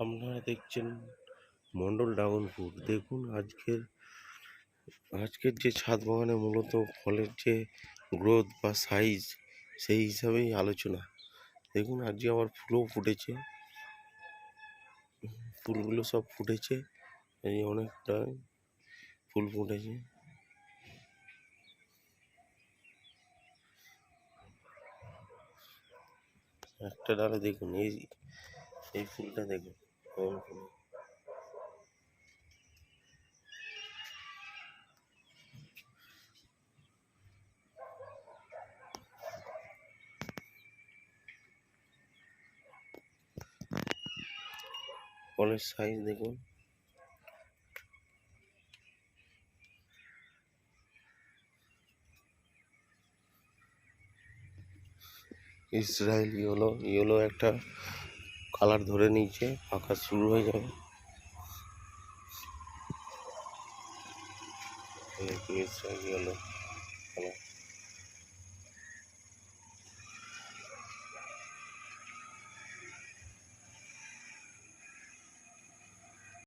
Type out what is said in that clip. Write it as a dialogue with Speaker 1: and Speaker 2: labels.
Speaker 1: আপনারা দেখছেন Mondal dragon fruit দেখুন আজকের আজকের যে ছাদ বাগানে মূলত ফলের যে গ্রোথ বা সাইজ সেই হিসাবেই আলোচনা। দেখুন আজকে আবার ফুলও ফুটেছে। ফুলগুলো সব ফুটেছে। এই অনেকটা ফুল ফুটেছে। একটা ডালে দেখুন, এই এই ফুলটা দেখুন। ফলের সাইজ দেখুন। ইসরায়েল ইয়েলো ইয়েলো একটা কালার ধরে নিয়েছে আঁকা শুরু হয়ে যাবে। কালার